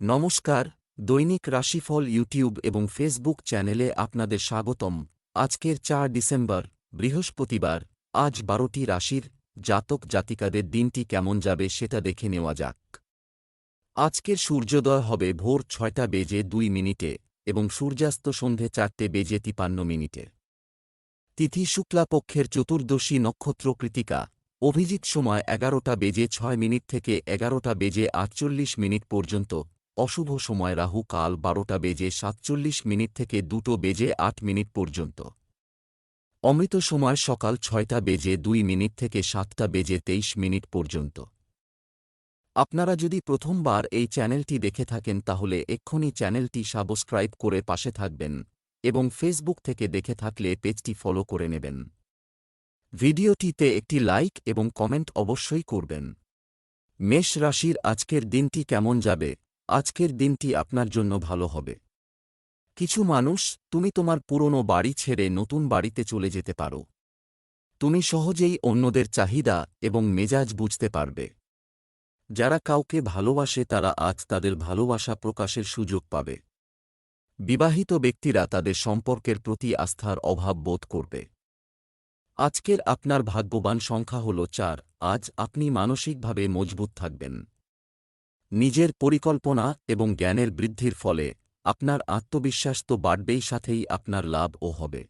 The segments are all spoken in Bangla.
নমস্কার, দৈনিক রাশিফল ইউটিউব এবং ফেসবুক চ্যানেলে আপনাদের স্বাগতম। আজকের চার ডিসেম্বর, বৃহস্পতিবার, আজ বারোটি রাশির জাতক জাতিকাদের দিনটি কেমন যাবে সেটা দেখে নেওয়া যাক। আজকের সূর্যোদয় হবে ভোর ছয়টা বেজে দুই মিনিটে এবং সূর্যাস্ত সন্ধে চারটে বেজে তিপান্ন মিনিটে। তিথি শুক্লাপক্ষের চতুর্দশী নক্ষত্র কৃতিকা, অভিজিৎ সময় এগারোটা বেজে ছয় মিনিট থেকে এগারোটা বেজে আটচল্লিশ মিনিট পর্যন্ত অশুভ সময় রাহু কাল বারোটা বেজে সাতচল্লিশ মিনিট থেকে দুটো বেজে আট মিনিট পর্যন্ত। অমৃত সময় সকাল ছয়টা বেজে দুই মিনিট থেকে সাতটা বেজে তেইশ মিনিট পর্যন্ত। আপনারা যদি প্রথমবার এই চ্যানেলটি দেখে থাকেন তাহলে এক্ষুনি চ্যানেলটি সাবস্ক্রাইব করে পাশে থাকবেন এবং ফেসবুক থেকে দেখে থাকলে পেজটি ফলো করে নেবেন। ভিডিওটিতে একটি লাইক এবং কমেন্ট অবশ্যই করবেন। মেষ রাশির আজকের দিনটি কেমন যাবে? আজকের দিনটি আপনার জন্য ভালো হবে। কিছু মানুষ, তুমি তোমার পুরনো বাড়ি ছেড়ে নতুন বাড়িতে চলে যেতে পারো। তুমি সহজেই অন্যদের চাহিদা এবং মেজাজ বুঝতে পারবে। যারা কাউকে ভালোবাসে, তারা আজ তাদের ভালোবাসা প্রকাশের সুযোগ পাবে। বিবাহিত ব্যক্তিরা তাদের সম্পর্কের প্রতি আস্থার অভাব বোধ করবে। আজকের আপনার ভাগ্যবান সংখ্যা হল চার, আজ আপনি মানসিকভাবে মজবুত থাকবেন। নিজের পরিকল্পনা এবং জ্ঞানের বৃদ্ধির ফলে আপনার আত্মবিশ্বাস তো বাড়বেই সাথেই আপনার লাভও হবে।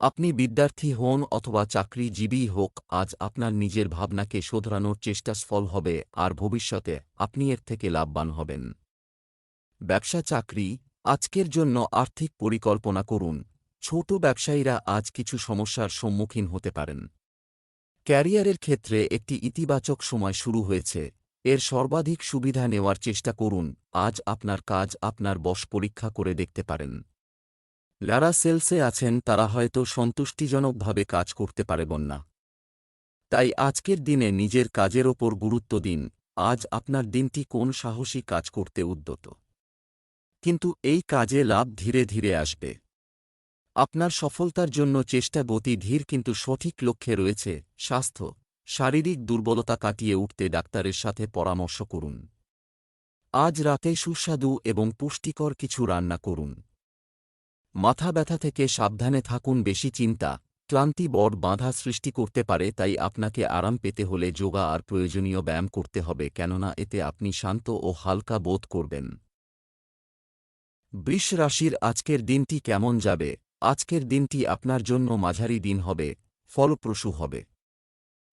আপনি বিদ্যার্থী হন অথবা চাকরিজীবী হোক, আজ আপনার নিজের ভাবনাকে শোধরানোর চেষ্টা সফল হবে আর ভবিষ্যতে আপনি এর থেকে লাভবান হবেন। ব্যবসা চাকরি, আজকের জন্য আর্থিক পরিকল্পনা করুন। ছোট ব্যবসায়ীরা আজ কিছু সমস্যার সম্মুখীন হতে পারেন। ক্যারিয়ারের ক্ষেত্রে একটি ইতিবাচক সময় শুরু হয়েছে। এর সর্বাধিক সুবিধা নেওয়ার চেষ্টা করুন। আজ আপনার কাজ আপনার বশ পরীক্ষা করে দেখতে পারেন। যারা সেলসে আছেন, তারা হয়তো সন্তুষ্টিজনকভাবে কাজ করতে পারবেন না। তাই আজকের দিনে নিজের কাজের ওপর গুরুত্ব দিন। আজ আপনার দিনটি কোন সাহসী কাজ করতে উদ্যত? কিন্তু এই কাজে লাভ ধীরে ধীরে আসবে। আপনার সফলতার জন্য চেষ্টা গতি ধীর কিন্তু সঠিক লক্ষ্যে রয়েছে, স্বাস্থ্য। শারীরিক দুর্বলতা কাটিয়ে উঠতে ডাক্তারের সাথে পরামর্শ করুন। আজ রাতে সুস্বাদু এবং পুষ্টিকর কিছু রান্না করুন। মাথা ব্যথা থেকে সাবধানে থাকুন, বেশি চিন্তা, ক্লান্তি বড় বাধা সৃষ্টি করতে পারে, তাই আপনাকে আরাম পেতে হলে যোগা আর প্রয়োজনীয় ব্যায়াম করতে হবে, কেননা এতে আপনি শান্ত ও হালকা বোধ করবেন। বৃষ রাশির আজকের দিনটি কেমন যাবে? আজকের দিনটি আপনার জন্য মাঝারি দিন হবে, ফলপ্রসূ হবে।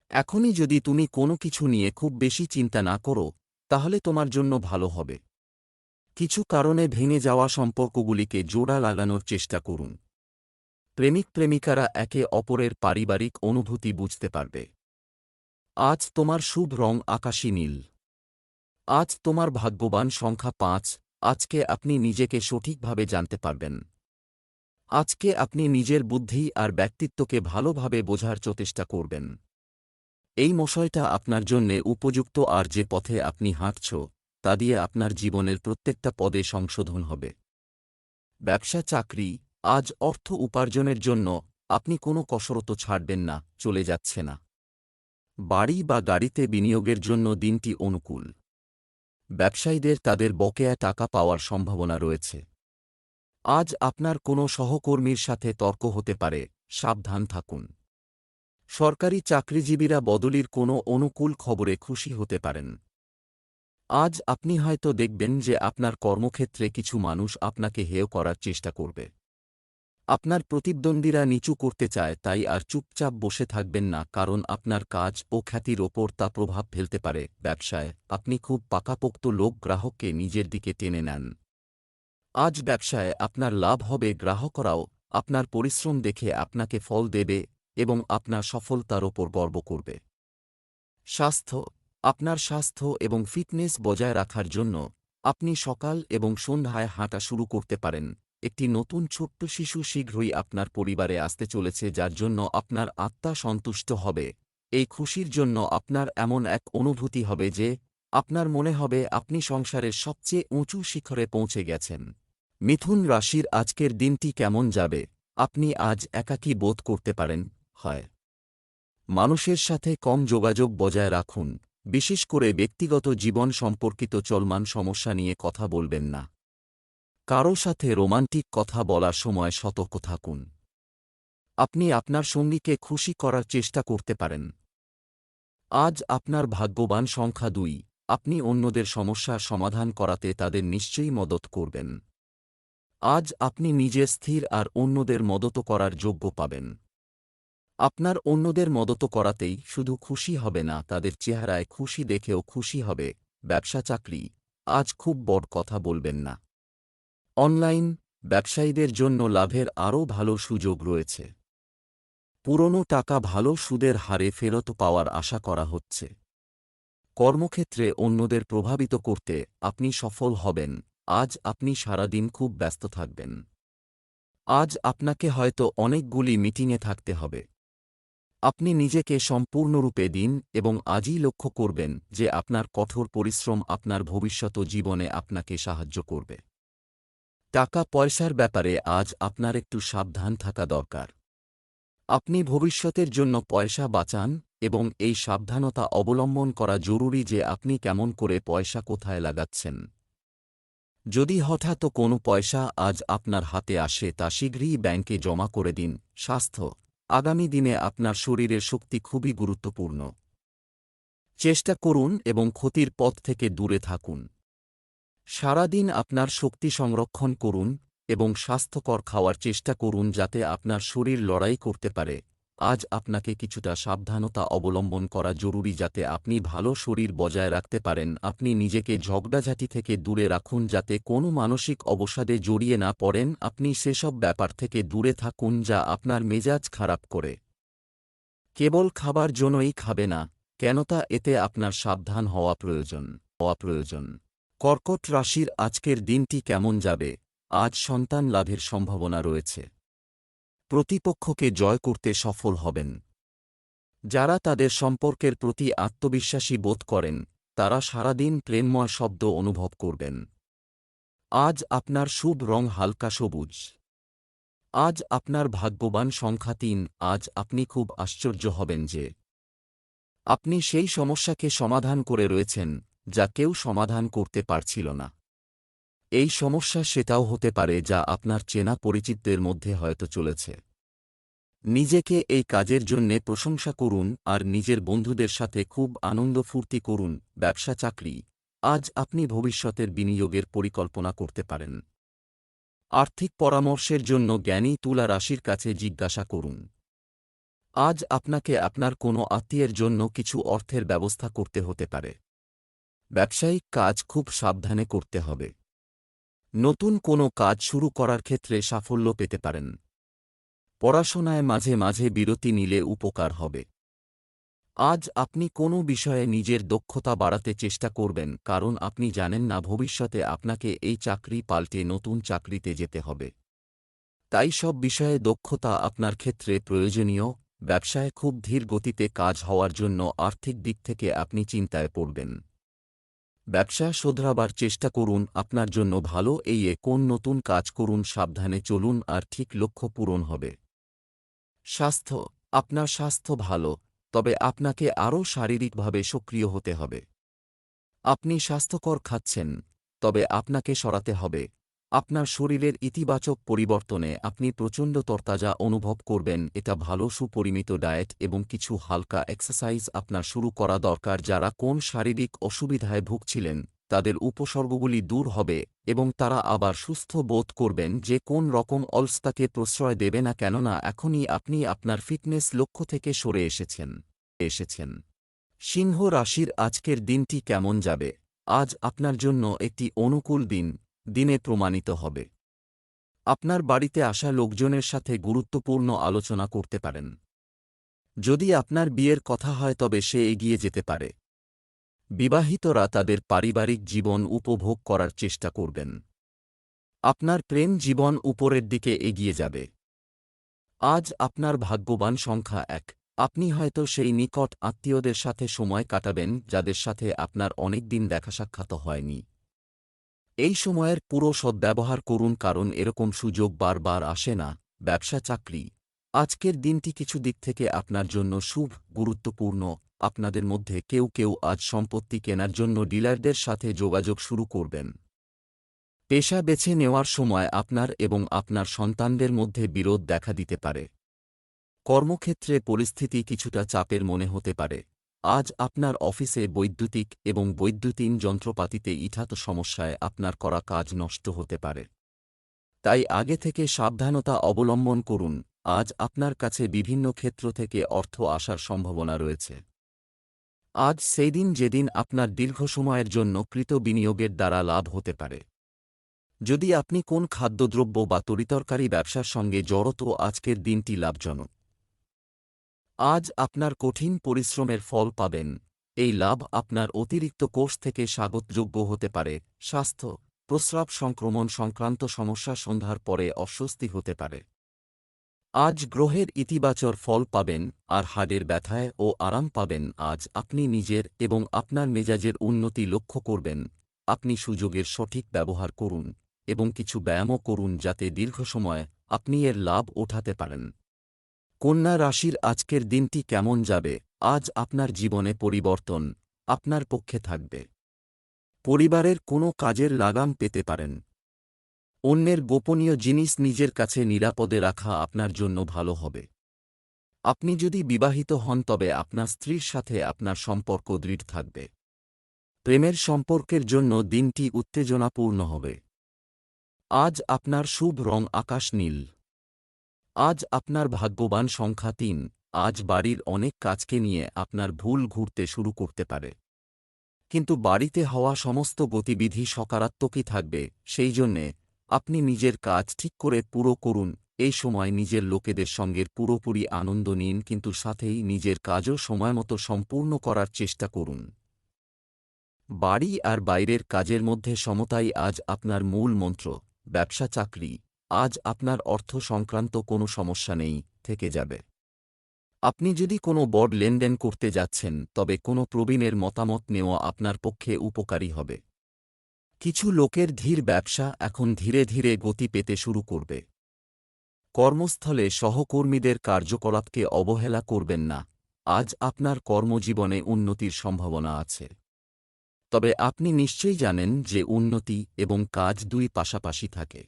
এখনই যদি তুমি কোনো কিছু নিয়ে খুব বেশি চিন্তা না করো, তাহলে তোমার জন্য ভালো হবে। কিছু কারণে ভেঙে যাওয়া সম্পর্কগুলিকে জোড়া লাগানোর চেষ্টা করুন। প্রেমিক প্রেমিকারা একে অপরের পারিবারিক অনুভূতি বুঝতে পারবে। আজ তোমার শুভ রং আকাশী নীল। আজ তোমার ভাগ্যবান সংখ্যা পাঁচ, আজকে আপনি নিজেকে সঠিকভাবে জানতে পারবেন। আজকে আপনি নিজের বুদ্ধি আর ব্যক্তিত্বকে ভালোভাবে বোঝার চেষ্টা করবেন। এই মশয়টা আপনার জন্যে উপযুক্ত আর যে পথে আপনি হাঁটছ, তা দিয়ে আপনার জীবনের প্রত্যেকটা পদে সংশোধন হবে। ব্যবসা চাকরি, আজ অর্থ উপার্জনের জন্য আপনি কোনো কসরত ছাড়বেন না, চলে যাচ্ছে না। বাড়ি বা গাড়িতে বিনিয়োগের জন্য দিনটি অনুকূল। ব্যবসায়ীদের তাদের বকেয়া টাকা পাওয়ার সম্ভাবনা রয়েছে। আজ আপনার কোনো সহকর্মীর সাথে তর্ক হতে পারে, সাবধান থাকুন। সরকারি চাকরিজীবীরা বদলির কোনো অনুকূল খবরে খুশি হতে পারেন। আজ আপনি হয়তো দেখবেন যে আপনার কর্মক্ষেত্রে কিছু মানুষ আপনাকে হেয় করার চেষ্টা করবে। আপনার প্রতিদ্বন্দ্বীরা নিচু করতে চায়, তাই আর চুপচাপ বসে থাকবেন না, কারণ আপনার কাজ ও খ্যাতির ওপর তা প্রভাব ফেলতে পারে। ব্যবসায়, আপনি খুব পাকাপোক্ত লোক, গ্রাহককে নিজের দিকে টেনে নেন। আজ ব্যবসায় আপনার লাভ হবে, গ্রাহকরাও আপনার পরিশ্রম দেখে আপনাকে ফল দেবে এবং আপনার সফলতার ওপর গর্ব করবে। স্বাস্থ্য, আপনার স্বাস্থ্য এবং ফিটনেস বজায় রাখার জন্য আপনি সকাল এবং সন্ধ্যায় হাঁটা শুরু করতে পারেন। একটি নতুন ছোট্ট শিশু শীঘ্রই আপনার পরিবারে আসতে চলেছে যার জন্য আপনার আত্মা সন্তুষ্ট হবে। এই খুশির জন্য আপনার এমন এক অনুভূতি হবে যে আপনার মনে হবে আপনি সংসারের সবচেয়ে উঁচু শিখরে পৌঁছে গেছেন। মিথুন রাশির আজকের দিনটি কেমন যাবে? আপনি আজ একাকী বোধ করতে পারেন। হয়। মানুষের সাথে কম যোগাযোগ বজায় রাখুন, বিশেষ করে ব্যক্তিগত জীবন সম্পর্কিত চলমান সমস্যা নিয়ে কথা বলবেন না। কারও সাথে রোমান্টিক কথা বলার সময় সতর্ক থাকুন। আপনি আপনার সঙ্গীকে খুশি করার চেষ্টা করতে পারেন। আজ আপনার ভাগ্যবান সংখ্যা দুই, আপনি অন্যদের সমস্যার সমাধান করাতে তাদের নিশ্চয়ই মদত করবেন। আজ আপনি নিজে স্থির আর অন্যদের মদত করার যোগ্য পাবেন। আপনার অন্যদের মদত করাতেই শুধু খুশি হবে না, তাদের চেহারায় খুশি দেখেও খুশি হবে, ব্যবসা চাকরি। আজ খুব বড় কথা বলবেন না। অনলাইন ব্যবসায়ীদের জন্য লাভের আরও ভালো সুযোগ রয়েছে। পুরনো টাকা ভালো সুদের হারে ফেরত পাওয়ার আশা করা হচ্ছে। কর্মক্ষেত্রে অন্যদের প্রভাবিত করতে আপনি সফল হবেন, আজ আপনি সারাদিন খুব ব্যস্ত থাকবেন। আজ আপনাকে হয়তো অনেকগুলি মিটিংয়ে থাকতে হবে। আপনি নিজেকে সম্পূর্ণরূপে দিন এবং আজই লক্ষ্য করবেন যে আপনার কঠোর পরিশ্রম আপনার ভবিষ্যৎ জীবনে আপনাকে সাহায্য করবে। টাকা পয়সার ব্যাপারে আজ আপনার একটু সাবধান থাকা দরকার। আপনি ভবিষ্যতের জন্য পয়সা বাঁচান এবং এই সাবধানতা অবলম্বন করা জরুরি যে আপনি কেমন করে পয়সা কোথায় লাগাচ্ছেন। যদি হঠাৎ কোনো পয়সা আজ আপনার হাতে আসে তা শীঘ্রই ব্যাংকে জমা করে দিন। স্বাস্থ্য আগামী দিনে আপনার শরীরের শক্তি খুবই গুরুত্বপূর্ণ। চেষ্টা করুন এবং ক্ষতির পথ থেকে দূরে থাকুন। সারাদিন আপনার শক্তি সংরক্ষণ করুন এবং স্বাস্থ্যকর খাওয়ার চেষ্টা করুন যাতে আপনার শরীর লড়াই করতে পারে। আজ আপনাকে কিছুটা সাবধানতা অবলম্বন করা জরুরি যাতে আপনি ভালো শরীর বজায় রাখতে পারেন। আপনি নিজেকে ঝগড়াঝাটি থেকে দূরে রাখুন যাতে কোনো মানসিক অবসাদে জড়িয়ে না পড়েন। আপনি সেসব ব্যাপার থেকে দূরে থাকুন যা আপনার মেজাজ খারাপ করে। কেবল খাবার জন্যই খাবে না, কেন তা এতে আপনার সাবধান হওয়া প্রয়োজন। হওয়া প্রয়োজন। কর্কট রাশির আজকের দিনটি কেমন যাবে? আজ সন্তান লাভের সম্ভাবনা রয়েছে। প্রতিপক্ষকে জয় করতে সফল হবেন। যারা তাদের সম্পর্কের প্রতি আত্মবিশ্বাসী বোধ করেন, তারা সারাদিন প্রেমময় শব্দ অনুভব করবেন। আজ আপনার শুভ রং হালকা সবুজ। আজ আপনার ভাগ্যবান সংখ্যা তিন, আজ আপনি খুব আশ্চর্য হবেন যে আপনি সেই সমস্যাকে সমাধান করে রয়েছেন, যা কেউ সমাধান করতে পারছিল না। এই সমস্যা সেটাও হতে পারে যা আপনার চেনা পরিচিতদের মধ্যে হয়তো চলেছে। নিজেকে এই কাজের জন্যে প্রশংসা করুন আর নিজের বন্ধুদের সাথে খুব আনন্দ ফুর্তি করুন, ব্যবসা চাকরি। আজ আপনি ভবিষ্যতের বিনিয়োগের পরিকল্পনা করতে পারেন। আর্থিক পরামর্শের জন্য জ্ঞানী তুলা রাশির কাছে জিজ্ঞাসা করুন। আজ আপনাকে আপনার কোনো আত্মীয়ের জন্য কিছু অর্থের ব্যবস্থা করতে হতে পারে। ব্যবসায়িক কাজ খুব সাবধানে করতে হবে। নতুন কোনো কাজ শুরু করার ক্ষেত্রে সাফল্য পেতে পারেন। পড়াশোনায় মাঝে মাঝে বিরতি নিলে উপকার হবে। আজ আপনি কোনো বিষয়ে নিজের দক্ষতা বাড়াতে চেষ্টা করবেন কারণ আপনি জানেন না ভবিষ্যতে আপনাকে এই চাকরি পাল্টে নতুন চাকরিতে যেতে হবে। তাই সব বিষয়ে দক্ষতা আপনার ক্ষেত্রে প্রয়োজনীয়, ব্যবসায় খুব ধীর গতিতে কাজ হওয়ার জন্য আর্থিক দিক থেকে আপনি চিন্তায় পড়বেন। ব্যবসা শোধরাবার চেষ্টা করুন, আপনার জন্য ভালো, এই এ কোন নতুন কাজ করুন, সাবধানে চলুন, আর ঠিক লক্ষ্য পূরণ হবে। স্বাস্থ্য, আপনার স্বাস্থ্য ভালো, তবে আপনাকে আরও শারীরিকভাবে সক্রিয় হতে হবে। আপনি স্বাস্থ্যকর খাচ্ছেন, তবে আপনাকে সরাতে হবে। আপনার শরীরের ইতিবাচক পরিবর্তনে আপনি প্রচণ্ড তরতাজা অনুভব করবেন, এটা ভালো সুপরিমিত ডায়েট এবং কিছু হালকা এক্সারসাইজ আপনার শুরু করা দরকার যারা কোন শারীরিক অসুবিধায় ভুগছিলেন, তাদের উপসর্গগুলি দূর হবে এবং তারা আবার সুস্থ বোধ করবেন যে কোন রকম অলস্তাকে প্রশ্রয় দেবে না কেননা এখনই আপনি আপনার ফিটনেস লক্ষ্য থেকে সরে এসেছেন এসেছেন। সিংহ রাশির আজকের দিনটি কেমন যাবে? আজ আপনার জন্য একটি অনুকূল দিন। দিনে প্রমাণিত হবে। আপনার বাড়িতে আসা লোকজনের সাথে গুরুত্বপূর্ণ আলোচনা করতে পারেন। যদি আপনার বিয়ের কথা হয় তবে সে এগিয়ে যেতে পারে। বিবাহিতরা তাদের পারিবারিক জীবন উপভোগ করার চেষ্টা করবেন। আপনার প্রেম জীবন উপরের দিকে এগিয়ে যাবে। আজ আপনার ভাগ্যবান সংখ্যা এক। আপনি হয়তো সেই নিকট আত্মীয়দের সাথে সময় কাটাবেন যাদের সাথে আপনার অনেক দিন দেখা সাক্ষাৎ হয়নি। এই সময়ের পুরো সদ্ব্যবহার করুন কারণ এরকম সুযোগ বারবার আসে না, ব্যবসা চাকরি। আজকের দিনটি কিছু দিক থেকে আপনার জন্য শুভ, গুরুত্বপূর্ণ। আপনাদের মধ্যে কেউ কেউ আজ সম্পত্তি কেনার জন্য ডিলারদের সাথে যোগাযোগ শুরু করবেন। পেশা বেছে নেওয়ার সময় আপনার এবং আপনার সন্তানদের মধ্যে বিরোধ দেখা দিতে পারে। কর্মক্ষেত্রে পরিস্থিতি কিছুটা চাপের মনে হতে পারে। আজ আপনার অফিসে বৈদ্যুতিক এবং বৈদ্যুতিন যন্ত্রপাতিতে ইঠাত সমস্যায় আপনার করা কাজ নষ্ট হতে পারে। তাই আগে থেকে সাবধানতা অবলম্বন করুন। আজ আপনার কাছে বিভিন্ন ক্ষেত্র থেকে অর্থ আসার সম্ভাবনা রয়েছে। আজ সেই দিন যেদিন আপনার দীর্ঘ সময়ের জন্য কৃত বিনিয়োগের দ্বারা লাভ হতে পারে। যদি আপনি কোন খাদ্যদ্রব্য বা তরিতরকারি ব্যবসার সঙ্গে জড়ত, আজকের দিনটি লাভজনক। আজ আপনার কঠিন পরিশ্রমের ফল পাবেন। এই লাভ আপনার অতিরিক্ত কোষ থেকে স্বাগতযোগ্য হতে পারে। স্বাস্থ্য, প্রস্রাব সংক্রমণ সংক্রান্ত সমস্যা সন্ধ্যার পরে অস্বস্তি হতে পারে। আজ গ্রহের ইতিবাচর ফল পাবেন আর হাড়ের ব্যথায় ও আরাম পাবেন। আজ আপনি নিজের এবং আপনার মেজাজের উন্নতি লক্ষ্য করবেন। আপনি সুযোগের সঠিক ব্যবহার করুন এবং কিছু ব্যায়ামও করুন যাতে দীর্ঘ সময় আপনি এর লাভ ওঠাতে পারেন। কন্যা রাশির আজকের দিনটি কেমন যাবে? আজ আপনার জীবনে পরিবর্তন আপনার পক্ষে থাকবে। পরিবারের কোনো কাজের লাগাম পেতে পারেন। অন্যের গোপনীয় জিনিস নিজের কাছে নিরাপদে রাখা আপনার জন্য ভালো হবে। আপনি যদি বিবাহিত হন, তবে আপনার স্ত্রীর সাথে আপনার সম্পর্ক দৃঢ় থাকবে। প্রেমের সম্পর্কের জন্য দিনটি উত্তেজনাপূর্ণ হবে। আজ আপনার শুভ রং আকাশ নীল। আজ আপনার ভাগ্যবান সংখ্যা তিন। আজ বাড়ির অনেক কাজকে নিয়ে আপনার ভুল ঘুরতে শুরু করতে পারে। কিন্তু বাড়িতে হওয়া সমস্ত গতিবিধি সকারাত্মকই থাকবে, সেই জন্যে আপনি নিজের কাজ ঠিক করে পুরো করুন, এই সময় নিজের লোকেদের সঙ্গে পুরোপুরি আনন্দ নিন, কিন্তু সাথেই নিজের কাজও সময়মতো সম্পূর্ণ করার চেষ্টা করুন। বাড়ি আর বাইরের কাজের মধ্যে সমতাই আজ আপনার মূল মন্ত্র, ব্যবসা চাকরি। আজ আপনার অর্থ সংক্রান্ত কোনো সমস্যা নেই, থেকে যাবে। আপনি যদি কোনো বড় লেনদেন করতে যাচ্ছেন, তবে কোনো প্রবীণের মতামত নেওয়া আপনার পক্ষে উপকারী হবে। কিছু লোকের ধীর ব্যবসা এখন ধীরে ধীরে গতি পেতে শুরু করবে। কর্মস্থলে সহকর্মীদের কার্যকলাপকে অবহেলা করবেন না, আজ আপনার কর্মজীবনে উন্নতির সম্ভাবনা আছে। তবে আপনি নিশ্চয়ই জানেন যে উন্নতি এবং কাজ দুই পাশাপাশি থাকে।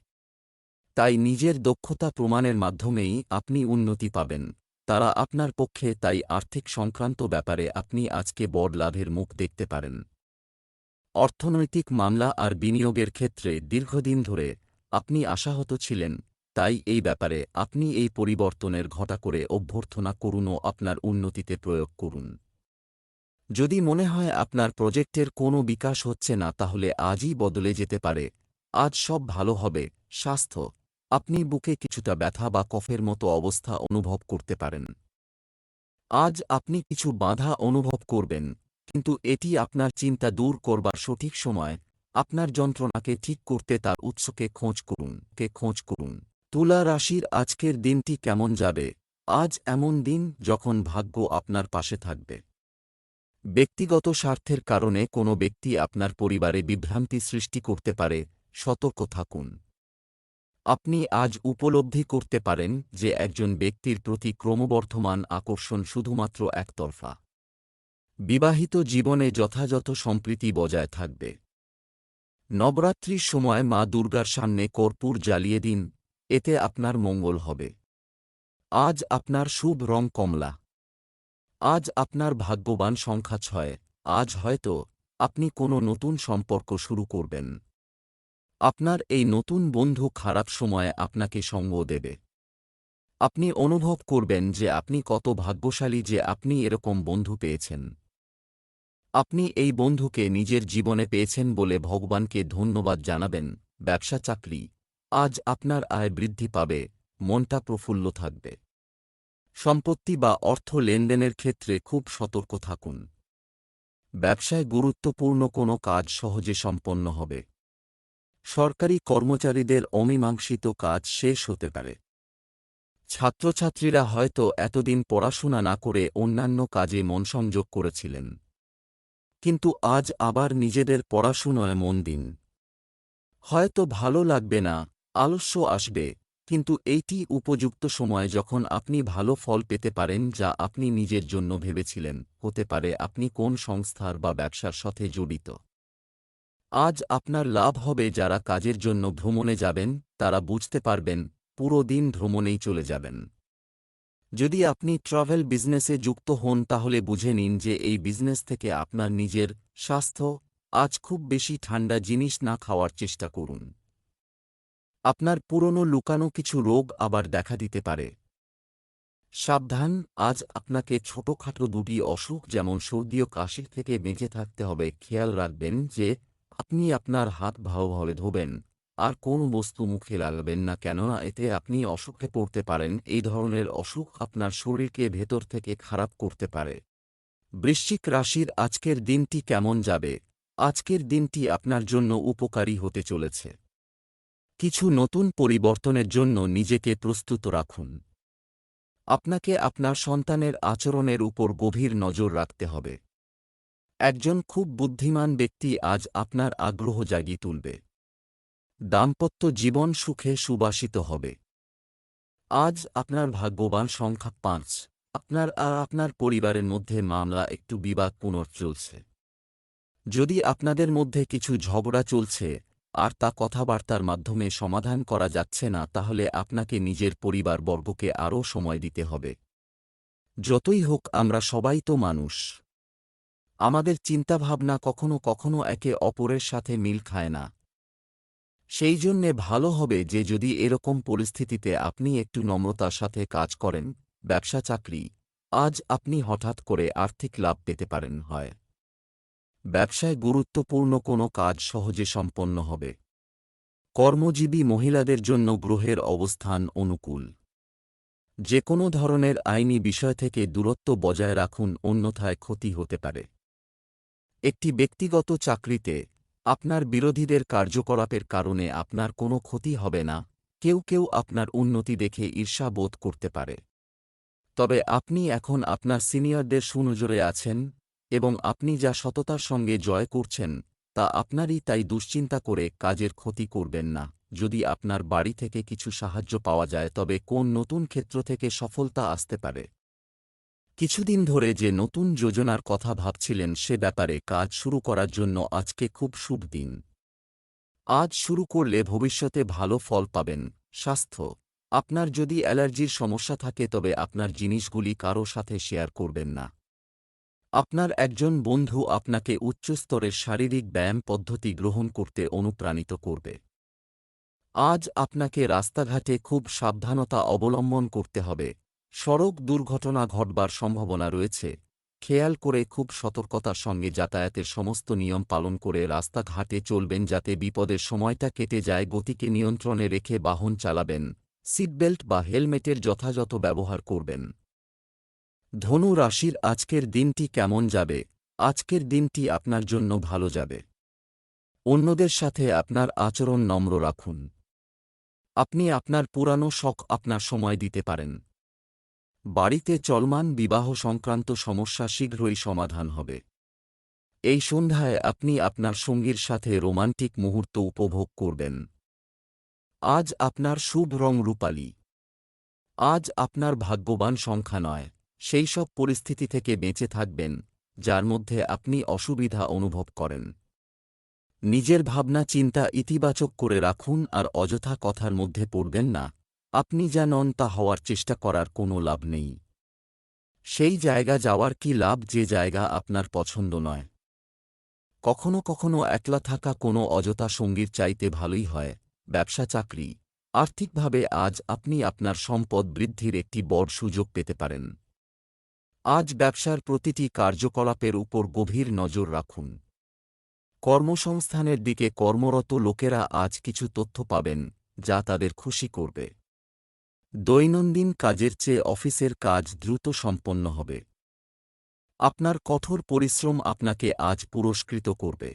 তাই নিজের দক্ষতা প্রমাণের মাধ্যমেই আপনি উন্নতি পাবেন। তারা আপনার পক্ষে, তাই আর্থিক সংক্রান্ত ব্যাপারে আপনি আজকে বড় লাভের মুখ দেখতে পারেন। অর্থনৈতিক মামলা আর বিনিয়োগের ক্ষেত্রে দীর্ঘদিন ধরে আপনি আশাহত ছিলেন, তাই এই ব্যাপারে আপনি এই পরিবর্তনের ঘটা করে অভ্যর্থনা করুন ও আপনার উন্নতিতে প্রয়োগ করুন। যদি মনে হয় আপনার প্রজেক্টের কোনো বিকাশ হচ্ছে না, তাহলে আজই বদলে যেতে পারে। আজ সব ভালো হবে, স্বাস্থ্য আপনি বুকে কিছুটা ব্যথা বা কফের মতো অবস্থা অনুভব করতে পারেন। আজ আপনি কিছু বাধা অনুভব করবেন, কিন্তু এটি আপনার চিন্তা দূর করবার সঠিক সময়। আপনার যন্ত্রণাকে ঠিক করতে তার উৎসকে খোঁজ করুন, কে খোঁজ করুন। তুলা রাশির আজকের দিনটি কেমন যাবে? আজ এমন দিন যখন ভাগ্য আপনার পাশে থাকবে। ব্যক্তিগত স্বার্থের কারণে কোনো ব্যক্তি আপনার পরিবারে বিভ্রান্তি সৃষ্টি করতে পারে, সতর্ক থাকুন। আপনি আজ উপলব্ধি করতে পারেন যে একজন ব্যক্তির প্রতি ক্রমবর্ধমান আকর্ষণ শুধুমাত্র একতরফা। বিবাহিত জীবনে যথাযথ সম্প্রীতি বজায় থাকবে। নবরাত্রির সময় মা দুর্গার সামনে কর্পূর জ্বালিয়ে দিন, এতে আপনার মঙ্গল হবে। আজ আপনার শুভ রং কমলা। আজ আপনার ভাগ্যবান সংখ্যা ছয়। আজ হয়তো আপনি কোনো নতুন সম্পর্ক শুরু করবেন। আপনার এই নতুন বন্ধু খারাপ সময়ে আপনাকে সঙ্গ দেবে। আপনি অনুভব করবেন যে আপনি কত ভাগ্যশালী যে আপনি এরকম বন্ধু পেয়েছেন। আপনি এই বন্ধুকে নিজের জীবনে পেয়েছেন বলে ভগবানকে ধন্যবাদ জানাবেন, ব্যবসা চাকরি, আজ আপনার আয় বৃদ্ধি পাবে, মনটা প্রফুল্ল থাকবে। সম্পত্তি বা অর্থ লেনদেনের ক্ষেত্রে খুব সতর্ক থাকুন। ব্যবসায় গুরুত্বপূর্ণ কোনো কাজ সহজে সম্পন্ন হবে। সরকারি কর্মচারীদের অমীমাংসিত কাজ শেষ হতে পারে। ছাত্রছাত্রীরা হয়তো এতদিন পড়াশোনা না করে অন্যান্য কাজে মন সংযোগ করেছিলেন। কিন্তু আজ আবার নিজেদের পড়াশুনোয় মন দিন। হয়তো ভালো লাগবে না, আলস্য আসবে, কিন্তু এইটি উপযুক্ত সময় যখন আপনি ভালো ফল পেতে পারেন যা আপনি নিজের জন্য ভেবেছিলেন, হতে পারে আপনি কোন সংস্থার বা ব্যবসার সাথে জড়িত। আজ আপনার লাভ হবে যারা কাজের জন্য ভ্রমণে যাবেন, তারা বুঝতে পারবেন, পুরো দিন ভ্রমণেই চলে যাবেন। যদি আপনি ট্রাভেল বিজনেসে যুক্ত হন, তাহলে বুঝে নিন যে এই বিজনেস থেকে আপনার নিজের স্বাস্থ্য, আজ খুব বেশি ঠান্ডা জিনিস না খাওয়ার চেষ্টা করুন। আপনার পুরনো লুকানো কিছু রোগ আবার দেখা দিতে পারে। সাবধান, আজ আপনাকে ছোটখাটো দুটি অসুখ যেমন সর্দি ও কাশির থেকে বেঁচে থাকতে হবে, খেয়াল রাখবেন যে আপনি আপনার হাত ভালোভাবে ধোবেন, আর কোন বস্তু মুখে লাগবেন না কেননা এতে আপনি অসুখে পড়তে পারেন, এই ধরনের অসুখ আপনার শরীরকে ভেতর থেকে খারাপ করতে পারে। বৃশ্চিক রাশির আজকের দিনটি কেমন যাবে? আজকের দিনটি আপনার জন্য উপকারী হতে চলেছে। কিছু নতুন পরিবর্তনের জন্য নিজেকে প্রস্তুত রাখুন। আপনাকে আপনার সন্তানের আচরণের উপর গভীর নজর রাখতে হবে। একজন খুব বুদ্ধিমান ব্যক্তি আজ আপনার আগ্রহ জাগিয়ে তুলবে। দাম্পত্য জীবন সুখে সুবাসিত হবে। আজ আপনার ভাগ্যবান সংখ্যা পাঁচ। আপনার আর আপনার পরিবারের মধ্যে মামলা একটু বিবাদ পুনর্চলছে। যদি আপনাদের মধ্যে কিছু ঝগড়া চলছে, আর তা কথাবার্তার মাধ্যমে সমাধান করা যাচ্ছে না, তাহলে আপনাকে নিজের পরিবারবর্গকে আরও সময় দিতে হবে। যতই হোক, আমরা সবাই তো মানুষ। আমাদের চিন্তাভাবনা কখনো কখনো একে অপরের সাথে মিল খায় না। সেই জন্যে ভালো হবে যে যদি এরকম পরিস্থিতিতে আপনি একটু নম্রতার সাথে কাজ করেন, ব্যবসা চাকরি, আজ আপনি হঠাৎ করে আর্থিক লাভ পেতে পারেন হয়। ব্যবসায় গুরুত্বপূর্ণ কোনো কাজ সহজে সম্পন্ন হবে। কর্মজীবী মহিলাদের জন্য গ্রহের অবস্থান অনুকূল। যে কোনো ধরনের আইনি বিষয় থেকে দূরত্ব বজায় রাখুন, অন্যথায় ক্ষতি হতে পারে। একটি ব্যক্তিগত চাকরিতে, আপনার বিরোধীদের কার্যকলাপের কারণে আপনার কোনো ক্ষতি হবে না, কেউ কেউ আপনার উন্নতি দেখে ঈর্ষা বোধ করতে পারে। তবে আপনি এখন আপনার সিনিয়রদের সুনজরে আছেন, এবং আপনি যা সততার সঙ্গে জয় করছেন, তা আপনারই তাই দুশ্চিন্তা করে কাজের ক্ষতি করবেন না। যদি আপনার বাড়ি থেকে কিছু সাহায্য পাওয়া যায়, তবে কোন নতুন ক্ষেত্র থেকে সফলতা আসতে পারে? কিছুদিন ধরে যে নতুন যোজনার কথা ভাবছিলেন সে ব্যাপারে কাজ শুরু করার জন্য আজকে খুব শুভ দিন। আজ শুরু করলে ভবিষ্যতে ভালো ফল পাবেন। স্বাস্থ্য। আপনার যদি অ্যালার্জির সমস্যা থাকে তবে আপনার জিনিসগুলি কারও সাথে শেয়ার করবেন না। আপনার একজন বন্ধু আপনাকে উচ্চস্তরের শারীরিক ব্যায়াম পদ্ধতি গ্রহণ করতে অনুপ্রাণিত করবে। আজ আপনাকে রাস্তাঘাটে খুব সাবধানতা অবলম্বন করতে হবে। সড়ক দুর্ঘটনা ঘটবার সম্ভাবনা রয়েছে। খেয়াল করে খুব সতর্কতার সঙ্গে যাতায়াতের সমস্ত নিয়ম পালন করে রাস্তাঘাটে চলবেন যাতে বিপদের সময়টা কেটে যায়, গতিকে নিয়ন্ত্রণে রেখে বাহন চালাবেন, সিটবেল্ট বা হেলমেটের যথাযথ ব্যবহার করবেন। ধনু রাশির আজকের দিনটি কেমন যাবে? আজকের দিনটি আপনার জন্য ভালো যাবে। অন্যদের সাথে আপনার আচরণ নম্র রাখুন। আপনি আপনার পুরানো শখ আপনার সময় দিতে পারেন। বাড়িতে চলমান বিবাহ সংক্রান্ত সমস্যা শীঘ্রই সমাধান হবে। এই সন্ধ্যায় আপনি আপনার সঙ্গীর সাথে রোমান্টিক মুহূর্ত উপভোগ করবেন। আজ আপনার শুভ রং রূপালী। আজ আপনার ভাগ্যবান সংখ্যা নয়, সেই সব পরিস্থিতি থেকে বেঁচে থাকবেন, যার মধ্যে আপনি অসুবিধা অনুভব করেন। নিজের ভাবনা চিন্তা ইতিবাচক করে রাখুন আর অযথা কথার মধ্যে পড়বেন না। আপনি যা নন তা হওয়ার চেষ্টা করার কোনো লাভ নেই। সেই জায়গা যাওয়ার কি লাভ যে জায়গা আপনার পছন্দ নয়? কখনো কখনো একলা থাকা কোনো অযথা সঙ্গীর চাইতে ভালোই হয়, ব্যবসা চাকরি। আর্থিকভাবে আজ আপনি আপনার সম্পদ বৃদ্ধির একটি বড় সুযোগ পেতে পারেন। আজ ব্যবসার প্রতিটি কার্যকলাপের উপর গভীর নজর রাখুন। কর্মসংস্থানের দিকে কর্মরত লোকেরা আজ কিছু তথ্য পাবেন, যা তাদের খুশি করবে। দৈনন্দিন কাজের চেয়ে অফিসের কাজ দ্রুত সম্পন্ন হবে। আপনার কঠোর পরিশ্রম আপনাকে আজ পুরস্কৃত করবে।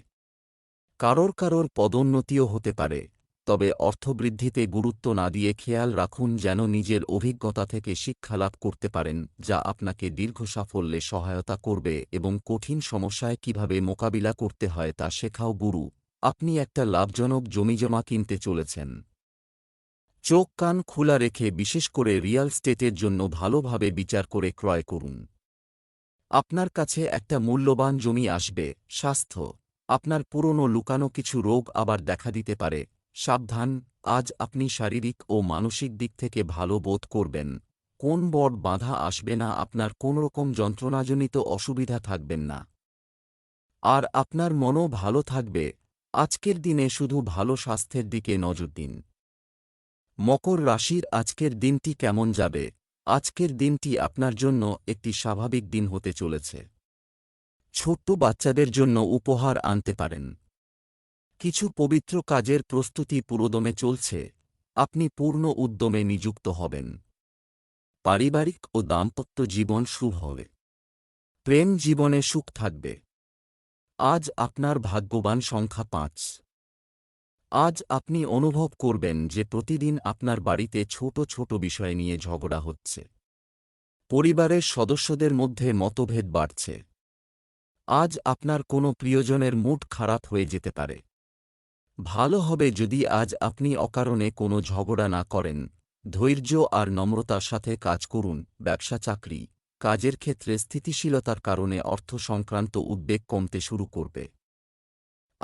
কারোর কারোর পদোন্নতিও হতে পারে, তবে অর্থবৃদ্ধিতে গুরুত্ব না দিয়ে খেয়াল রাখুন যেন নিজের অভিজ্ঞতা থেকে শিক্ষালাভ করতে পারেন, যা আপনাকে দীর্ঘ সাফল্যে সহায়তা করবে এবং কঠিন সমস্যায় কীভাবে মোকাবিলা করতে হয় তা শেখাও গুরু। আপনি একটা লাভজনক জমিজমা কিনতে চলেছেন। চোখ কান খোলা রেখে বিশেষ করে রিয়াল স্টেটের জন্য ভালোভাবে বিচার করে ক্রয় করুন। আপনার কাছে একটা মূল্যবান জমি আসবে, স্বাস্থ্য। আপনার পুরনো লুকানো কিছু রোগ আবার দেখা দিতে পারে। সাবধান, আজ আপনি শারীরিক ও মানসিক দিক থেকে ভালো বোধ করবেন। কোন বড় বাধা আসবে না, আপনার কোনোরকম যন্ত্রণাজনিত অসুবিধা থাকবেন না। আর আপনার মনও ভালো থাকবে। আজকের দিনে শুধু ভালো স্বাস্থ্যের দিকে নজর দিন। মকর রাশির আজকের দিনটি কেমন যাবে? আজকের দিনটি আপনার জন্য একটি স্বাভাবিক দিন হতে চলেছে। ছোট্ট বাচ্চাদের জন্য উপহার আনতে পারেন। কিছু পবিত্র কাজের প্রস্তুতি পুরোদমে চলছে। আপনি পূর্ণ উদ্যমে নিযুক্ত হবেন। পারিবারিক ও দাম্পত্য জীবন শুভ হবে। প্রেম জীবনে সুখ থাকবে। আজ আপনার ভাগ্যবান সংখ্যা পাঁচ। আজ আপনি অনুভব করবেন যে প্রতিদিন আপনার বাড়িতে ছোট ছোট বিষয় নিয়ে ঝগড়া হচ্ছে। পরিবারের সদস্যদের মধ্যে মতভেদ বাড়ছে। আজ আপনার কোনো প্রিয়জনের মুড খারাপ হয়ে যেতে পারে। ভালো হবে যদি আজ আপনি অকারণে কোনো ঝগড়া না করেন। ধৈর্য আর নম্রতার সাথে কাজ করুন, ব্যবসা, চাকরি, কাজের ক্ষেত্রে স্থিতিশীলতার কারণে অর্থ সংক্রান্ত উদ্বেগ কমতে শুরু করবে।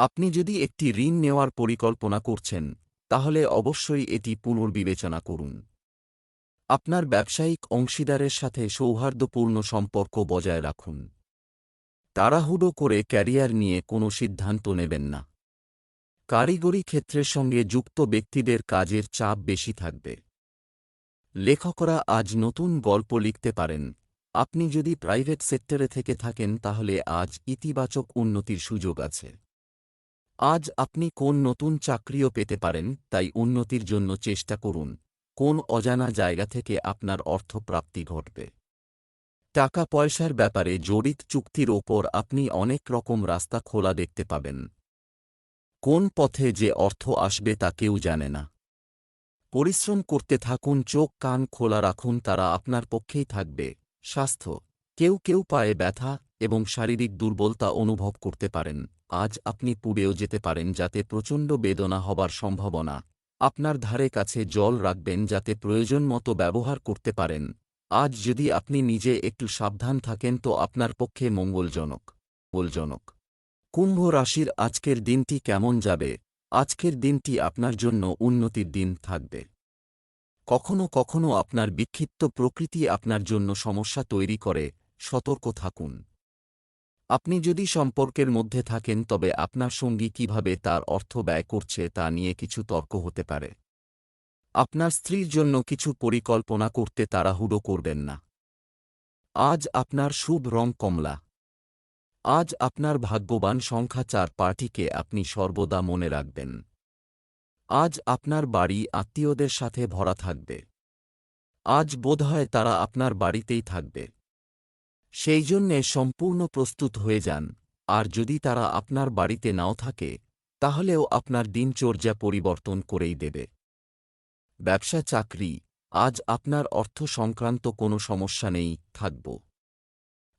আপনি যদি একটি ঋণ নেওয়ার পরিকল্পনা করছেন, তাহলে অবশ্যই এটি পুনর্বিবেচনা করুন। আপনার ব্যবসায়িক অংশীদারের সাথে সৌহার্দ্যপূর্ণ সম্পর্ক বজায় রাখুন। তাড়াহুড়ো করে ক্যারিয়ার নিয়ে কোনো সিদ্ধান্ত নেবেন না। কারিগরি ক্ষেত্রের সঙ্গে যুক্ত ব্যক্তিদের কাজের চাপ বেশি থাকবে। লেখকরা আজ নতুন গল্প লিখতে পারেন। আপনি যদি প্রাইভেট সেক্টরে থেকে থাকেন, তাহলে আজ ইতিবাচক উন্নতির সুযোগ আছে। আজ আপনি কোন নতুন চাকরিও পেতে পারেন, তাই উন্নতির জন্য চেষ্টা করুন। কোন অজানা জায়গা থেকে আপনার অর্থপ্রাপ্তি ঘটবে। টাকা পয়সার ব্যাপারে জড়িত চুক্তির ওপর আপনি অনেক রকম রাস্তা খোলা দেখতে পাবেন। কোন পথে যে অর্থ আসবে তা কেউ জানে না। পরিশ্রম করতে থাকুন, চোখ কান খোলা রাখুন, তারা আপনার পক্ষেই থাকবে। স্বাস্থ্য, কেউ কেউ পায়ে ব্যথা এবং শারীরিক দুর্বলতা অনুভব করতে পারেন। আজ আপনি পুড়েও যেতে পারেন যাতে প্রচণ্ড বেদনা হবার সম্ভাবনা। আপনার ধারে কাছে জল রাখবেন যাতে প্রয়োজন মতো ব্যবহার করতে পারেন। আজ যদি আপনি নিজে একটু সাবধান থাকেন তো আপনার পক্ষে মঙ্গলজনক। মঙ্গলজনক। কুম্ভ রাশির আজকের দিনটি কেমন যাবে? আজকের দিনটি আপনার জন্য উন্নতির দিন থাকবে। কখনো কখনো আপনার বিক্ষিপ্ত প্রকৃতি আপনার জন্য সমস্যা তৈরি করে। সতর্ক থাকুন। আপনি যদি সম্পর্কের মধ্যে থাকেন, তবে আপনার সঙ্গী কীভাবে তার অর্থ ব্যয় করছে তা নিয়ে কিছু তর্ক হতে পারে। আপনার স্ত্রীর জন্য কিছু পরিকল্পনা করতে তাড়াহুড়ো করবেন না। আজ আপনার শুভ রং কমলা। আজ আপনার ভাগ্যবান সংখ্যা চার পার্টিকে আপনি সর্বদা মনে রাখবেন। আজ আপনার বাড়ি আত্মীয়দের সাথে ভরা থাকবে। আজ বোধহয় তারা আপনার বাড়িতেই থাকবে। সেই জন্যে সম্পূর্ণ প্রস্তুত হয়ে যান। আর যদি তারা আপনার বাড়িতে নাও থাকে, তাহলেও আপনার দিনচর্যা পরিবর্তন করেই দেবে। ব্যবসা চাকরি, আজ আপনার অর্থ সংক্রান্ত কোনো সমস্যা নেই, থাকব।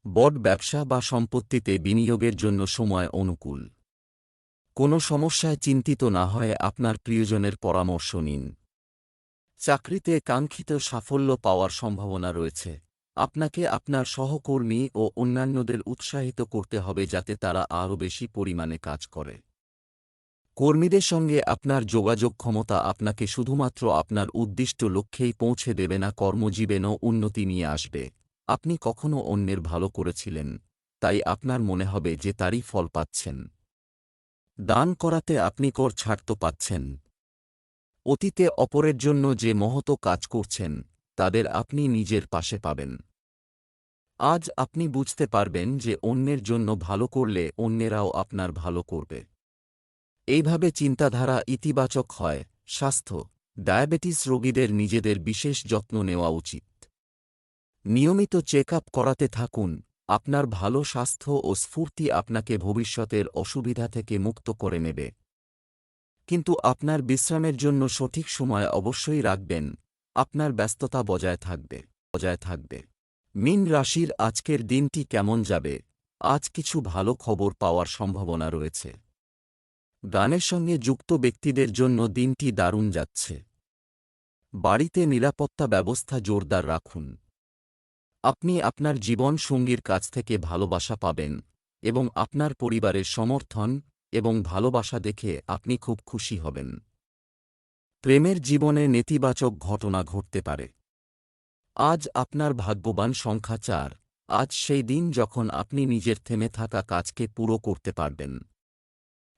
বড ব্যবসা বা সম্পত্তিতে বিনিয়োগের জন্য সময় অনুকূল। কোনো সমস্যায় চিন্তিত না হয়ে আপনার প্রিয়জনের পরামর্শ নিন। চাকরিতে কাঙ্ক্ষিত সাফল্য পাওয়ার সম্ভাবনা রয়েছে। আপনাকে আপনার সহকর্মী ও অন্যান্যদের উৎসাহিত করতে হবে যাতে তারা আরও বেশি পরিমাণে কাজ করে। কর্মীদের সঙ্গে আপনার যোগাযোগ ক্ষমতা আপনাকে শুধুমাত্র আপনার উদ্দিষ্ট লক্ষ্যেই পৌঁছে দেবে না, কর্মজীবনেও উন্নতি নিয়ে আসবে। আপনি কখনও অন্যের ভালো করেছিলেন, তাই আপনার মনে হবে যে তারই ফল পাচ্ছেন। দান করাতে আপনি কর ছাড়ত পাচ্ছেন। অতীতে অপরের জন্য যে মহত কাজ করছেন তাদের আপনি নিজের পাশে পাবেন। আজ আপনি বুঝতে পারবেন যে অন্যের জন্য ভালো করলে অন্যেরাও আপনার ভালো করবে। এইভাবে চিন্তাধারা ইতিবাচক হয়, স্বাস্থ্য, ডায়াবেটিস রোগীদের নিজেদের বিশেষ যত্ন নেওয়া উচিত। নিয়মিত চেক আপ করাতে থাকুন, আপনার ভালো স্বাস্থ্য ও স্ফূর্তি আপনাকে ভবিষ্যতের অসুবিধা থেকে মুক্ত করে নেবে। কিন্তু আপনার বিশ্রামের জন্য সঠিক সময় অবশ্যই রাখবেন আপনার ব্যস্ততা বজায় থাকবে বজায় থাকবে। মিন রাশির আজকের দিনটি কেমন যাবে? আজ কিছু ভালো খবর পাওয়ার সম্ভাবনা রয়েছে। গানের সঙ্গে যুক্ত ব্যক্তিদের জন্য দিনটি দারুণ যাচ্ছে। বাড়িতে নিরাপত্তা ব্যবস্থা জোরদার রাখুন। আপনি আপনার জীবন সঙ্গীর কাছ থেকে ভালোবাসা পাবেন এবং আপনার পরিবারের সমর্থন এবং ভালোবাসা দেখে আপনি খুব খুশি হবেন। প্রেমের জীবনে নেতিবাচক ঘটনা ঘটতে পারে। আজ আপনার ভাগ্যবান সংখ্যা চার। আজ সেই দিন যখন আপনি নিজের থেমে থাকা কাজকে পুরো করতে পারবেন।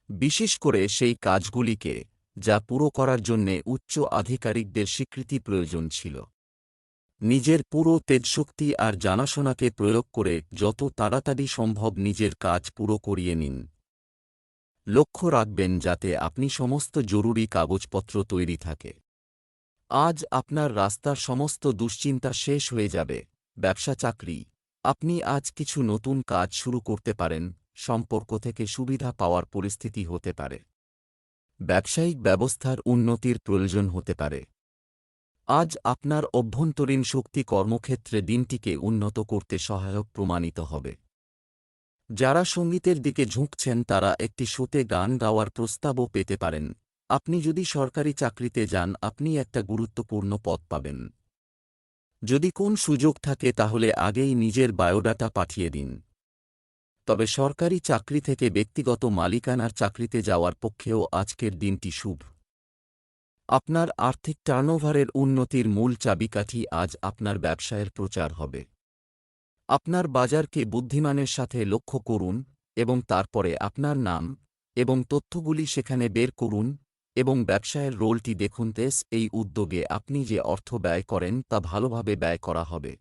বিশেষ করে সেই কাজগুলিকে, যা পুরো করার জন্যে উচ্চ আধিকারিকদের স্বীকৃতি প্রয়োজন ছিল। নিজের পুরো তেজশক্তি আর জানাশোনাকে প্রয়োগ করে যত তাড়াতাড়ি সম্ভব নিজের কাজ পুরো করিয়ে নিন। লক্ষ্য রাখবেন যাতে আপনি সমস্ত জরুরি কাগজপত্র তৈরি থাকে। আজ আপনার রাস্তার সমস্ত দুশ্চিন্তা শেষ হয়ে যাবে। ব্যবসা চাকরি। আপনি আজ কিছু নতুন কাজ শুরু করতে পারেন, সম্পর্ক থেকে সুবিধা পাওয়ার পরিস্থিতি হতে পারে। ব্যবসায়িক ব্যবস্থার উন্নতির প্রয়োজন হতে পারে। আজ আপনার অভ্যন্তরীণ শক্তি কর্মক্ষেত্রে দিনটিকে উন্নত করতে সহায়ক প্রমাণিত হবে। যারা সঙ্গীতের দিকে ঝুঁকছেন তারা একটি শোতে গান গাওয়ার প্রস্তাবও পেতে পারেন। আপনি যদি সরকারি চাকরিতে যান, আপনি একটা গুরুত্বপূর্ণ পদ পাবেন। যদি কোন সুযোগ থাকে, তাহলে আগেই নিজের বায়োডাটা পাঠিয়ে দিন। তবে সরকারি চাকরি থেকে ব্যক্তিগত মালিকানার চাকরিতে যাওয়ার পক্ষেও আজকের দিনটি শুভ। আপনার আর্থিক টার্নওভারের উন্নতির মূল চাবিকাঠি আজ আপনার ব্যবসায়ের প্রচার হবে। আপনার বাজারকে বুদ্ধিমানের সাথে লক্ষ্য করুন এবং তারপরে আপনার নাম এবং তথ্যগুলি সেখানে বের করুন এবং ব্যবসায়ের রোলটি দেখুন। তেস, এই উদ্যোগে আপনি যে অর্থ ব্যয় করেন তা ভালোভাবে ব্যয় করা হবে।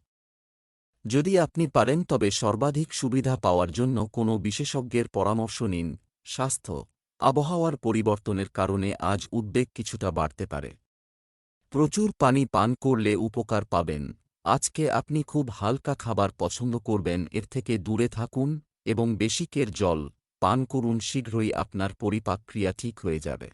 যদি আপনি পারেন, তবে সর্বাধিক সুবিধা পাওয়ার জন্য কোনো বিশেষজ্ঞের পরামর্শ নিন। স্বাস্থ্য, আবহাওয়ার পরিবর্তনের কারণে আজ উদ্বেগ কিছুটা বাড়তে পারে। প্রচুর পানি পান করলে উপকার পাবেন। আজকে আপনি খুব হালকা খাবার পছন্দ করবেন, এর থেকে দূরে থাকুন এবং বেশিকের জল পান করুন, শীঘ্রই আপনার পরিপাক ক্রিয়া ঠিক হয়ে যাবে।